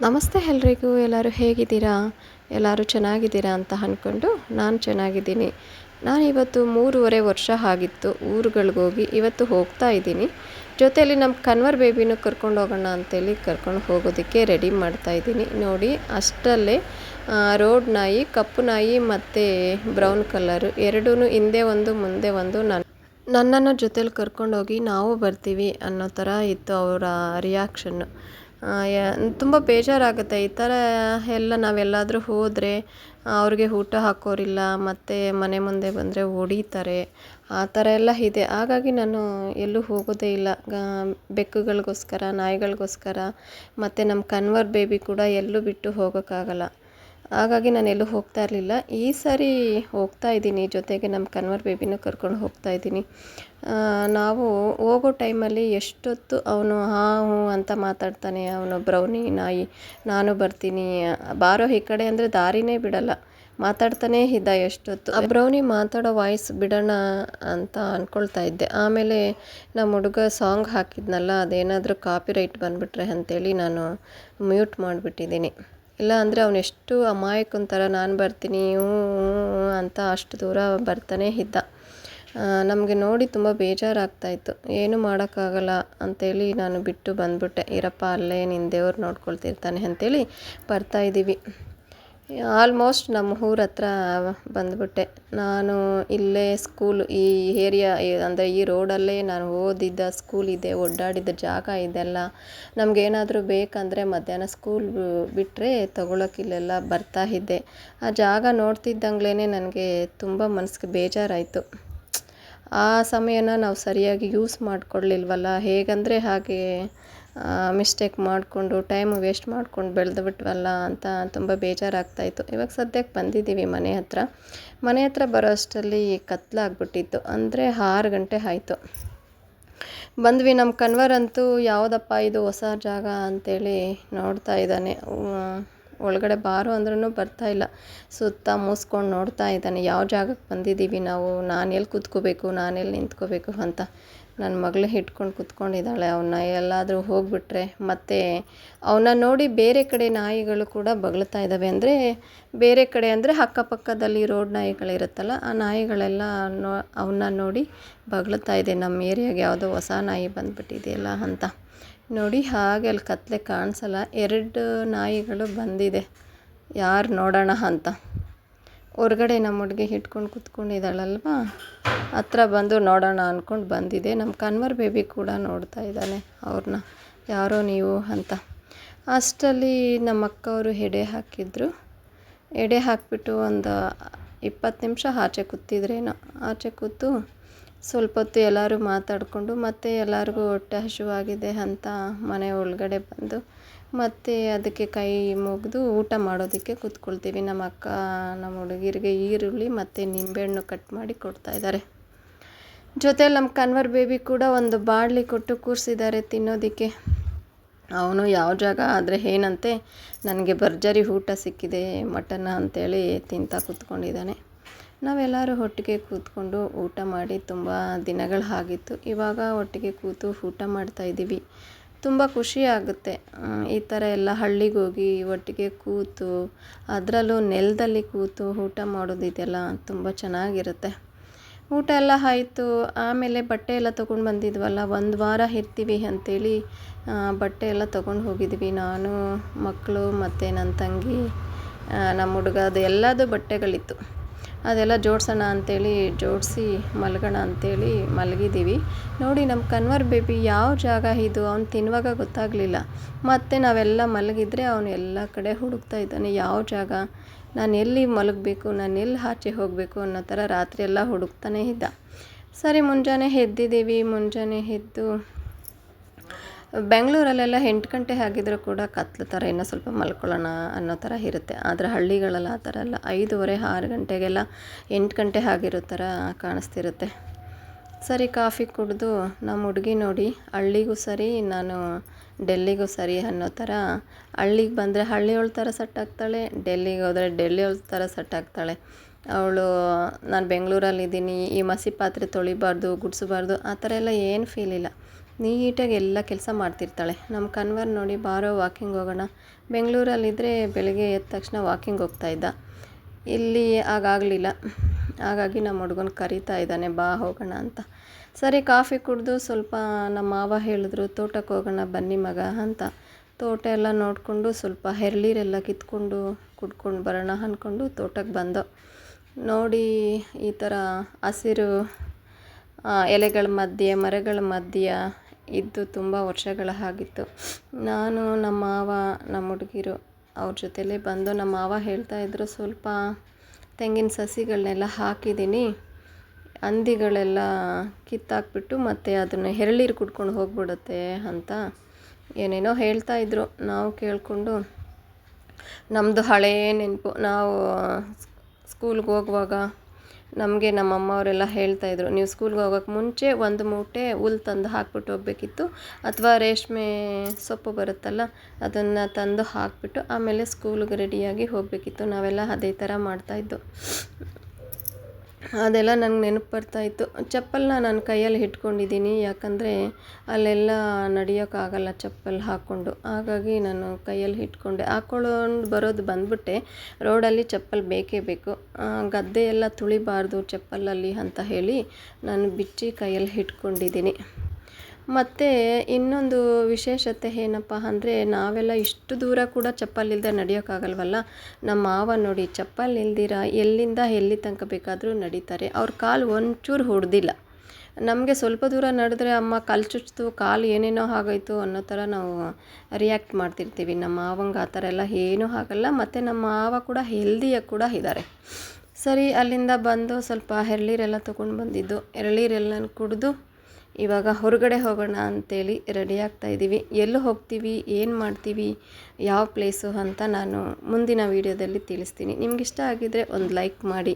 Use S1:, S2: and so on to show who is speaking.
S1: ನಮಸ್ತೆ ಎಲ್ರಿಗೂ ಎಲ್ಲರೂ ಹೇಗಿದ್ದೀರಾ? ಎಲ್ಲರೂ ಚೆನ್ನಾಗಿದ್ದೀರಾ ಅಂತ ಅಂದ್ಕೊಂಡು ನಾನು ಚೆನ್ನಾಗಿದ್ದೀನಿ. ನಾನು ಇವತ್ತು ಮೂರುವರೆ ವರ್ಷ ಆಗಿತ್ತು ಊರುಗಳಿಗೋಗಿ ಇವತ್ತು ಹೋಗ್ತಾ ಇದ್ದೀನಿ. ಜೊತೆಯಲ್ಲಿ ನಮ್ಮ ಕನ್ವರ್ ಬೇಬಿನೂ ಕರ್ಕೊಂಡು ಹೋಗೋಣ ಅಂತೇಳಿ ಕರ್ಕೊಂಡು ಹೋಗೋದಕ್ಕೆ ರೆಡಿ ಮಾಡ್ತಾ ಇದ್ದೀನಿ. ನೋಡಿ ಅಷ್ಟರಲ್ಲೇ ಆ, ರೋಡ್ ನಾಯಿ ಕಪ್ಪು ನಾಯಿ ಮತ್ತು ಬ್ರೌನ್ ಕಲರು ಎರಡೂ ಹಿಂದೆ ಒಂದು ಮುಂದೆ ಒಂದು ನನ್ನ ನನ್ನನ್ನು ಜೊತೇಲಿ ಕರ್ಕೊಂಡೋಗಿ ನಾವು ಬರ್ತೀವಿ ಅನ್ನೋ ಥರ ಇತ್ತು ಅವರ ರಿಯಾಕ್ಷನ್ನು. ತುಂಬ ಬೇಜಾರಾಗುತ್ತೆ. ಈ ಥರ ಎಲ್ಲ ನಾವೆಲ್ಲಾದರೂ ಹೋದರೆ ಅವ್ರಿಗೆ ಊಟ ಹಾಕೋರಿಲ್ಲ, ಮತ್ತು ಮನೆ ಮುಂದೆ ಬಂದರೆ ಹೊಡಿತಾರೆ. ಆ ಥರ ಎಲ್ಲ ಇದೆ. ಹಾಗಾಗಿ ನಾನು ಎಲ್ಲೂ ಹೋಗೋದೇ ಇಲ್ಲ. ಬೆಕ್ಕುಗಳಿಗೋಸ್ಕರ, ನಾಯಿಗಳಿಗೋಸ್ಕರ, ಮತ್ತು ನಮ್ಮ ಕನ್ವರ್ ಬೇಬಿ ಕೂಡ ಎಲ್ಲೂ ಬಿಟ್ಟು ಹೋಗೋಕ್ಕಾಗಲ್ಲ. ಹಾಗಾಗಿ ನಾನು ಎಲ್ಲೂ ಹೋಗ್ತಾ ಇರಲಿಲ್ಲ. ಈ ಸಾರಿ ಹೋಗ್ತಾ ಇದ್ದೀನಿ. ಜೊತೆಗೆ ನಮ್ಮ ಕನ್ವರ್ ಬೇಬಿನೂ ಕರ್ಕೊಂಡು ಹೋಗ್ತಾ ಇದ್ದೀನಿ. ನಾವು ಹೋಗೋ ಟೈಮಲ್ಲಿ ಎಷ್ಟೊತ್ತು ಅವನು ಹಾ, ಹ್ಞೂ ಅಂತ ಮಾತಾಡ್ತಾನೆ. ಅವನು ಬ್ರೌನಿ ನಾಯಿ, ನಾನು ಬರ್ತೀನಿ. ಬಾರೋ ಈ ಕಡೆ ಅಂದರೆ ದಾರಿನೇ ಬಿಡಲ್ಲ. ಮಾತಾಡ್ತಾನೇ ಇದ್ದ ಎಷ್ಟೊತ್ತು. ಬ್ರೌನಿ ಮಾತಾಡೋ ವಾಯ್ಸ್ ಬಿಡೋಣ ಅಂತ ಅಂದ್ಕೊಳ್ತಾ ಇದ್ದೆ. ಆಮೇಲೆ ನಮ್ಮ ಹುಡುಗ ಸಾಂಗ್ ಹಾಕಿದ್ನಲ್ಲ, ಅದೇನಾದರೂ ಕಾಪಿ ರೈಟ್ ಬಂದುಬಿಟ್ರೆ ಅಂತೇಳಿ ನಾನು ಮ್ಯೂಟ್ ಮಾಡಿಬಿಟ್ಟಿದ್ದೀನಿ. ಇಲ್ಲ ಅಂದರೆ ಅವನು ಎಷ್ಟು ಅಮಾಯಕನ ಥರ ನಾನು ಬರ್ತೀನಿ ಅಂತ ಅಷ್ಟು ದೂರ ಬರ್ತಾನೆ ಇದ್ದ. ನಮಗೆ ನೋಡಿ ತುಂಬ ಬೇಜಾರಾಗ್ತಾಯಿತ್ತು ಏನೂ ಮಾಡೋಕ್ಕಾಗಲ್ಲ ಅಂತೇಳಿ ನಾನು ಬಿಟ್ಟು ಬಂದುಬಿಟ್ಟೆ. ಇರಪ್ಪ, ಅಲ್ಲೇ ನಿನ್ನ ದೇವ್ರು ನೋಡ್ಕೊಳ್ತಿರ್ತಾನೆ ಅಂತೇಳಿ ಬರ್ತಾಯಿದ್ದೀವಿ ಆಲ್ಮೋಸ್ಟ್ ನಮ್ಮ ಊರ ಹತ್ರ ಬಂದ್ಬಿಟ್ಟೆ. ನಾನು ಇಲ್ಲೇ ಸ್ಕೂಲ್ ಈ ಏರಿಯಾ ಅಂದರೆ ಈ ರೋಡಲ್ಲೇ ನಾನು ಓದಿದ್ದ ಸ್ಕೂಲ್ ಇದೆ ಒಡ್ಡಾಡಿದ ಜಾಗ ಇದೆಲ್ಲ ನಮಗೇನಾದರೂ ಬೇಕಂದರೆ ಮಧ್ಯಾಹ್ನ ಸ್ಕೂಲ್ ಬಿಟ್ಟರೆ ತೊಗೊಳಕ್ಕೆ ಇಲ್ಲೆಲ್ಲ ಬರ್ತಾ ಇದ್ದೆ. ಆ ಜಾಗ ನೋಡ್ತಿದ್ದಂಗ್ಲೇ ನನಗೆ ತುಂಬ ಮನಸ್ಸಿಗೆ ಬೇಜಾರಾಯಿತು. ಆ ಸಮಯನ ನಾವು ಸರಿಯಾಗಿ ಯೂಸ್ ಮಾಡ್ಕೊಳ್ಳಿಲ್ವಲ್ಲ ಹೇಗಂದರೆ ಹಾಗೆ ಮಿಸ್ಟೇಕ್ ಮಾಡಿಕೊಂಡು ಟೈಮ್ ವೇಸ್ಟ್ ಮಾಡ್ಕೊಂಡು ಬೆಳೆದು ಬಿಟ್ವಲ್ಲ ಅಂತ ತುಂಬ ಬೇಜಾರಾಗ್ತಾಯಿತ್ತು. ಇವಾಗ ಸದ್ಯಕ್ಕೆ ಬಂದಿದ್ದೀವಿ ಮನೆ ಹತ್ರ. ಮನೆ ಹತ್ರ ಬರೋ ಅಷ್ಟರಲ್ಲಿ ಕತ್ಲಾಗ್ಬಿಟ್ಟಿತ್ತು ಅಂದರೆ ಆರು ಗಂಟೆ ಆಯಿತು. ಬಂದ್ವಿ ನಮ್ಮ ಕನ್ವರ್ ಅಂತೂ ಯಾವುದಪ್ಪ ಇದು ಹೊಸ ಜಾಗ ಅಂತೇಳಿ ನೋಡ್ತಾ ಇದ್ದಾನೆ. ಒಳಗಡೆ ಬಾರು ಅಂದ್ರೂ ಬರ್ತಾ ಇಲ್ಲ. ಸುತ್ತ ಮೂಸ್ಕೊಂಡು ನೋಡ್ತಾ ಇದ್ದಾನೆ. ಯಾವ ಜಾಗಕ್ಕೆ ಬಂದಿದ್ದೀವಿ ನಾವು? ನಾನು ಎಲ್ಲಿ ಕೂತ್ಕೋಬೇಕು? ನಾನೆಲ್ಲಿ ನಿಂತ್ಕೋಬೇಕು ಅಂತ. ನನ್ನ ಮಗಳೇ ಹಿಡ್ಕೊಂಡು ಕೂತ್ಕೊಂಡಿದ್ದಾಳೆ. ಅವನ್ನ ಎಲ್ಲಾದರೂ ಹೋಗಿಬಿಟ್ರೆ ಮತ್ತು ಅವನ್ನ ನೋಡಿ ಬೇರೆ ಕಡೆ ನಾಯಿಗಳು ಕೂಡ ಬಗಳ್ತಾ ಇದ್ದಾವೆ. ಅಂದರೆ ಬೇರೆ ಕಡೆ ಅಂದರೆ ಅಕ್ಕಪಕ್ಕದಲ್ಲಿ ರೋಡ್ ನಾಯಿಗಳಿರುತ್ತಲ್ಲ, ಆ ನಾಯಿಗಳೆಲ್ಲ ನೋ ಅವನ್ನ ನೋಡಿ ಬಗಳ್ತಾ ಇದೆ. ನಮ್ಮ ಏರಿಯಾಗೆ ಯಾವುದೋ ಹೊಸ ನಾಯಿ ಬಂದುಬಿಟ್ಟಿದೆಯಲ್ಲ ಅಂತ ನೋಡಿ ಹಾಗೆ ಅಲ್ಲಿ ಕತ್ತಲೆ ಕಾಣಿಸಲ್ಲ. ಎರಡು ನಾಯಿಗಳು ಬಂದಿದೆ. ಯಾರು ನೋಡೋಣ ಅಂತ. ಹೊರ್ಗಡೆ ನಮ್ಮ ಹುಡುಗಿ ಹಿಡ್ಕೊಂಡು ಕೂತ್ಕೊಂಡಿದ್ದಾಳಲ್ವ? ಹತ್ರ ಬಂದು ನೋಡೋಣ ಅಂದ್ಕೊಂಡು ಬಂದಿದೆ. ನಮ್ಮ ಕನ್ವರ್ ಬೇಬಿ ಕೂಡ ನೋಡ್ತಾ ಇದ್ದಾನೆ ಅವ್ರನ್ನ. ಯಾರೋ ನೀವು ಅಂತ. ಅಷ್ಟರಲ್ಲಿ ನಮ್ಮ ಅಕ್ಕವರು ಎಡೆ ಹಾಕಿದ್ರು. ಎಡೆ ಹಾಕಿಬಿಟ್ಟು ಒಂದು ಇಪ್ಪತ್ತು ನಿಮಿಷ ಆಚೆ ಕೂತಿದ್ರೇನೋ. ಆಚೆ ಕೂತು ಸ್ವಲ್ಪ ಹೊತ್ತು ಎಲ್ಲರೂ ಮಾತಾಡಿಕೊಂಡು ಮತ್ತೆ ಎಲ್ಲರಿಗೂ ಹೊಟ್ಟೆ ಹಸಿವಾಗಿದೆ ಅಂತ ಮನೆ ಒಳಗಡೆ ಬಂದು ಮತ್ತು ಅದಕ್ಕೆ ಕೈ ಮುಗಿದು ಊಟ ಮಾಡೋದಕ್ಕೆ ಕೂತ್ಕೊಳ್ತೀವಿ. ನಮ್ಮ ಅಕ್ಕ, ನಮ್ಮ ಹುಡುಗಿರಿಗೆ ಈರುಳ್ಳಿ ಮತ್ತು ನಿಂಬೆಹಣ್ಣು ಕಟ್ ಮಾಡಿ ಕೊಡ್ತಾ ಇದ್ದಾರೆ. ಜೊತೆಲಿ ನಮ್ಮ ಕನ್ವರ್ ಬೇಬಿ ಕೂಡ ಒಂದು ಬಾಣಲಿ ಕೊಟ್ಟು ಕೂರಿಸಿದ್ದಾರೆ ತಿನ್ನೋದಕ್ಕೆ. ಅವನು ಯಾವ ಜಾಗ ಆದರೆ ಏನಂತೆ, ನನಗೆ ಭರ್ಜರಿ ಊಟ ಸಿಕ್ಕಿದೆ, ಮಟನ್ ಅಂತೇಳಿ ತಿಂತಾ ಕೂತ್ಕೊಂಡಿದ್ದಾನೆ. ನಾವೆಲ್ಲರೂ ಒಟ್ಟಿಗೆ ಕೂತ್ಕೊಂಡು ಊಟ ಮಾಡಿ ತುಂಬ ದಿನಗಳು ಆಗಿತ್ತು. ಇವಾಗ ಒಟ್ಟಿಗೆ ಕೂತು ಊಟ ಮಾಡ್ತಾಯಿದ್ದೀವಿ ತುಂಬ ಖುಷಿ ಆಗುತ್ತೆ. ಈ ಥರ ಎಲ್ಲ ಹಳ್ಳಿಗೆ ಹೋಗಿ ಒಟ್ಟಿಗೆ ಕೂತು, ಅದರಲ್ಲೂ ನೆಲದಲ್ಲಿ ಕೂತು ಊಟ ಮಾಡೋದಿದೆಯಲ್ಲ ತುಂಬ ಚೆನ್ನಾಗಿರುತ್ತೆ. ಊಟ ಎಲ್ಲ ಆಯಿತು, ಆಮೇಲೆ ಬಟ್ಟೆ ಎಲ್ಲ ತೊಗೊಂಡು ಬಂದಿದ್ವಲ್ಲ, ಒಂದು ವಾರ ಇರ್ತೀವಿ ಅಂಥೇಳಿ ಬಟ್ಟೆ ಎಲ್ಲ ತೊಗೊಂಡು ಹೋಗಿದ್ವಿ. ನಾನು ಮಕ್ಕಳು ಮತ್ತು ನನ್ನ ತಂಗಿ ನಮ್ಮ ಹುಡುಗ, ಅದು ಎಲ್ಲದು ಬಟ್ಟೆಗಳಿತ್ತು. ಅದೆಲ್ಲ ಜೋಡಿಸೋಣ ಅಂಥೇಳಿ ಜೋಡಿಸಿ ಮಲಗೋಣ ಅಂಥೇಳಿ ಮಲಗಿದ್ದೀವಿ. ನೋಡಿ ನಮ್ಮ ಕನ್ವರ್ ಬೇಬಿ ಯಾವ ಜಾಗ ಇದು? ಅವ್ನು ತಿನ್ನುವಾಗ ಗೊತ್ತಾಗಲಿಲ್ಲ. ಮತ್ತು ನಾವೆಲ್ಲ ಮಲಗಿದ್ರೆ ಅವನು ಎಲ್ಲ ಕಡೆ ಹುಡುಕ್ತಾ ಇದ್ದಾನೆ. ಯಾವ ಜಾಗ? ನಾನು ಎಲ್ಲಿ ಮಲಗಬೇಕು? ನಾನು ಎಲ್ಲಿ ಆಚೆ ಹೋಗಬೇಕು ಅನ್ನೋ ಥರ ರಾತ್ರಿ ಎಲ್ಲ ಹುಡುಕ್ತಾನೇ ಇದ್ದ. ಸರಿ ಮುಂಜಾನೆ ಎದ್ದಿದ್ದೀವಿ. ಮುಂಜಾನೆ ಎದ್ದು ಬೆಂಗಳೂರಲ್ಲೆಲ್ಲ ಎಂಟು ಗಂಟೆ ಆಗಿದ್ರೂ ಕೂಡ ಕತ್ಲು ಥರ ಇನ್ನೂ ಸ್ವಲ್ಪ ಮಲ್ಕೊಳ್ಳೋಣ ಅನ್ನೋ ಥರ ಇರುತ್ತೆ. ಆದರೆ ಹಳ್ಳಿಗಳಲ್ಲಿ ಆ ಥರ ಎಲ್ಲ ಐದೂವರೆ, ಆರು ಗಂಟೆಗೆಲ್ಲ ಎಂಟು ಗಂಟೆ ಆಗಿರೋ ಥರ ಕಾಣಿಸ್ತಿರುತ್ತೆ. ಸರಿ, ಕಾಫಿ ಕುಡಿದು ನಮ್ಮ ಹುಡುಗಿ ನೋಡಿ, ಹಳ್ಳಿಗೂ ಸರಿ, ನಾನು ಡೆಲ್ಲಿಗೂ ಸರಿ ಅನ್ನೋ ಥರ. ಹಳ್ಳಿಗೆ ಬಂದರೆ ಹಳ್ಳಿಯವ್ಳ ಥರ ಸೆಟ್ ಆಗ್ತಾಳೆ, ಡೆಲ್ಲಿಗೆ ಹೋದರೆ ಡೆಲ್ಲಿಯವ್ಳ ಥರ ಸೆಟ್ ಆಗ್ತಾಳೆ. ಅವಳು, ನಾನು ಬೆಂಗಳೂರಲ್ಲಿದ್ದೀನಿ, ಈ ಮಸಿ ಪಾತ್ರೆ ತೊಳಿಬಾರ್ದು, ಗುಡಿಸಬಾರ್ದು, ಆ ಥರ ಎಲ್ಲ ಏನು ಫೀಲ್ ಇಲ್ಲ. ನೀಟಾಗಿ ಎಲ್ಲ ಕೆಲಸ ಮಾಡ್ತಿರ್ತಾಳೆ. ನಮ್ಮ ಕನ್ವರ್ ನೋಡಿ ಬಾರೋ ವಾಕಿಂಗ್ ಹೋಗೋಣ. ಬೆಂಗಳೂರಲ್ಲಿದ್ದರೆ ಬೆಳಗ್ಗೆ ಎದ್ದ ತಕ್ಷಣ ವಾಕಿಂಗ್ ಹೋಗ್ತಾ ಇದ್ದ. ಇಲ್ಲಿ ಆಗಾಗಲಿಲ್ಲ ಹಾಗಾಗಿ ನಮ್ಮ ಹುಡುಗನ ಕರೀತಾ ಇದ್ದಾನೆ, ಬಾ ಹೋಗೋಣ ಅಂತ. ಸರಿ, ಕಾಫಿ ಕುಡಿದು ಸ್ವಲ್ಪ ನಮ್ಮ ಮಾವ ಹೇಳಿದ್ರು, ತೋಟಕ್ಕೆ ಹೋಗೋಣ ಬನ್ನಿ ಮಗ ಅಂತ. ತೋಟ ಎಲ್ಲ ನೋಡಿಕೊಂಡು ಸ್ವಲ್ಪ ಹೆರಳೀರೆಲ್ಲ ಕಿತ್ಕೊಂಡು ಕುಡ್ಕೊಂಡು ಬರೋಣ ಅಂದ್ಕೊಂಡು ತೋಟಕ್ಕೆ ಬಂದೋ. ನೋಡಿ, ಈ ಥರ ಹಸಿರು ಎಲೆಗಳ ಮಧ್ಯೆ, ಮರಗಳ ಮಧ್ಯ ಇದ್ದು ತುಂಬ ವರ್ಷಗಳ ಆಗಿತ್ತು. ನಾನು ನಮ್ಮ ಮಾವ, ನಮ್ಮ ಹುಡುಗಿರು ಅವ್ರ ಜೊತೆಲೇ ಬಂದು ನಮ್ಮ ಮಾವ ಹೇಳ್ತಾ ಇದ್ರು, ಸ್ವಲ್ಪ ತೆಂಗಿನ ಸಸಿಗಳನ್ನೆಲ್ಲ ಹಾಕಿದ್ದೀನಿ. ಹಂದಿಗಳೆಲ್ಲ ಕಿತ್ತಾಕ್ಬಿಟ್ಟು ಮತ್ತು ಅದನ್ನು ಹೆರಳೀರು ಕುಡ್ಕೊಂಡು ಹೋಗ್ಬಿಡುತ್ತೆ ಅಂತ ಏನೇನೋ ಹೇಳ್ತಾ ಇದ್ರು. ನಾವು ಕೇಳಿಕೊಂಡು ನಮ್ಮದು ಹಳೇ ನೆನಪು. ನಾವು ಸ್ಕೂಲ್ಗೆ ಹೋಗುವಾಗ ನಮಗೆ ನಮ್ಮ ಅಮ್ಮವರೆಲ್ಲ ಹೇಳ್ತಾಯಿದ್ರು ನೀವು ಸ್ಕೂಲ್ಗೆ ಹೋಗೋಕ್ಕೆ ಮುಂಚೆ ಒಂದು ಮೂಟೆ ಹುಲ್ ತಂದು ಹಾಕ್ಬಿಟ್ಟು ಹೋಗ್ಬೇಕಿತ್ತು, ಅಥವಾ ರೇಷ್ಮೆ ಸೊಪ್ಪು ಬರುತ್ತಲ್ಲ, ಅದನ್ನು ತಂದು ಹಾಕ್ಬಿಟ್ಟು ಆಮೇಲೆ ಸ್ಕೂಲ್ಗೆ ರೆಡಿಯಾಗಿ ಹೋಗಬೇಕಿತ್ತು, ನಾವೆಲ್ಲ ಅದೇ ಥರ ಮಾಡ್ತಾಯಿದ್ದು ಅದೆಲ್ಲ ನನಗೆ ನೆನಪು ಬರ್ತಾಯಿತ್ತು ಚಪ್ಪಲನ್ನ ನಾನು ಕೈಯಲ್ಲಿ ಇಟ್ಕೊಂಡಿದ್ದೀನಿ. ಯಾಕಂದರೆ ಅಲ್ಲೆಲ್ಲ ನಡೆಯೋಕ್ಕಾಗಲ್ಲ ಚಪ್ಪಲ್ ಹಾಕ್ಕೊಂಡು. ಹಾಗಾಗಿ ನಾನು ಕೈಯಲ್ಲಿ ಇಟ್ಕೊಂಡೆ. ಹಾಕ್ಕೊಳ್ಳೋಂಡು ಬರೋದು ಬಂದ್ಬಿಟ್ಟೆ. ರೋಡಲ್ಲಿ ಚಪ್ಪಲ್ ಬೇಕೇ ಬೇಕು. ಗದ್ದೆ ಎಲ್ಲ ತುಳಿಬಾರ್ದು ಚಪ್ಪಲಲ್ಲಿ ಅಂತ ಹೇಳಿ ನಾನು ಬಿಚ್ಚಿ ಕೈಯಲ್ಲಿ ಇಟ್ಕೊಂಡಿದ್ದೀನಿ. ಮತ್ತು ಇನ್ನೊಂದು ವಿಶೇಷತೆ ಏನಪ್ಪ ಅಂದರೆ ನಾವೆಲ್ಲ ಇಷ್ಟು ದೂರ ಕೂಡ ಚಪ್ಪಲ್ ಇಲ್ಲದೆ ನಡೆಯೋಕ್ಕಾಗಲ್ವಲ್ಲ? ನಮ್ಮ ಮಾವ ನೋಡಿ ಚಪ್ಪಲಿ ಇಲ್ದಿರ ಎಲ್ಲಿಂದ ಎಲ್ಲಿ ತನಕ ಬೇಕಾದರೂ ನಡೀತಾರೆ. ಅವ್ರ ಕಾಲು ಒಂಚೂರು ಹೊಡೆದಿಲ್ಲ. ನಮಗೆ ಸ್ವಲ್ಪ ದೂರ ನಡೆದ್ರೆ ಅಮ್ಮ ಕಾಲು ಚುಚ್ಚಿತು ಕಾಲು ಏನೇನೋ ಆಗೋಯ್ತು ಅನ್ನೋ ಥರ ನಾವು ರಿಯಾಕ್ಟ್ ಮಾಡ್ತಿರ್ತೀವಿ. ನಮ್ಮ ಮಾವಂಗೆ ಆ ಥರ ಎಲ್ಲ ಏನೂ ಆಗಲ್ಲ. ಮತ್ತು ನಮ್ಮ ಮಾವ ಕೂಡ ಹೆಲ್ದಿಯಾಗಿ ಕೂಡ ಇದ್ದಾರೆ ಸರಿ, ಅಲ್ಲಿಂದ ಬಂದು ಸ್ವಲ್ಪ ಎಳ್ನೀರೆಲ್ಲ ತೊಗೊಂಡು ಬಂದಿದ್ದು. ಎರಳೀರೆಲ್ಲ ಕುಡಿದು ಇವಾಗ ಹೊರಗಡೆ ಹೋಗೋಣ ಅಂತೇಳಿ ರೆಡಿ ಆಗ್ತಾ ಇದ್ದೀವಿ. ಎಲ್ಲಿ ಹೋಗ್ತೀವಿ, ಏನು ಮಾಡ್ತೀವಿ, ಯಾವ ಪ್ಲೇಸು ಅಂತ ನಾನು ಮುಂದಿನ ವೀಡಿಯೋದಲ್ಲಿ ತಿಳಿಸ್ತೀನಿ. ನಿಮ್ಗೆ ಇಷ್ಟ ಆಗಿದರೆ ಒಂದು ಲೈಕ್ ಮಾಡಿ.